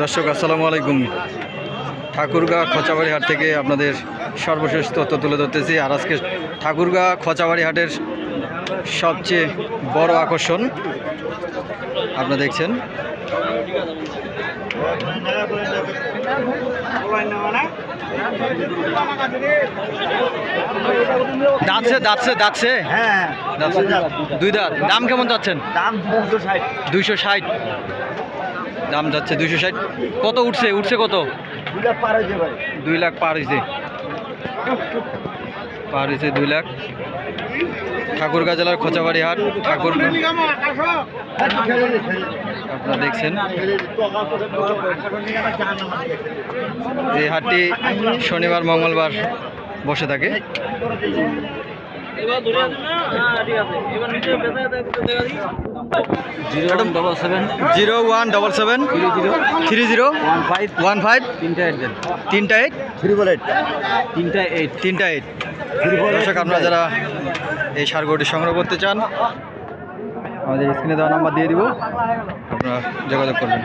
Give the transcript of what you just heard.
দর্শক আসসালামু আলাইকুম। ঠাকুরগা খচাবাড়ি হাট থেকে আপনাদের সর্বশেষ তথ্য তুলে ধরতেছি। আর আজকে ঠাকুরগা খচাবাড়ি হাটের সবচেয়ে বড় আকর্ষণ আপনারা দেখছেন। দাঁতছে দাঁতছে দাঁতছে? হ্যাঁ দুই দাঁত। দাম কেমন যাচ্ছেন দাম দুশো ষাট। দুইশো ষাট। দাম যাচ্ছে দুইশো ষাট। কত উঠছে? উঠছে কত? দুই লাখ পার হয়েছে পার হয়েছে দুই লাখ। ঠাকুরগাঁ জেলার খোঁচাবাড়ি হাট ঠাকুর আপনারা দেখছেন। এই হাটটি শনিবার মঙ্গলবার বসে থাকে। Zero double seven zero one double seven three zero. One five. One five. তিনটা এইট তিনটা এইট এইট তিনটা এইট তিনটা এইট দর্শক আপনারা যারা এই সারগোটি সংগ্রহ করতে চান আমাদের স্ক্রিনে দেওয়া নাম্বার দিয়ে দিব। আপনারা যোগাযোগ করবেন।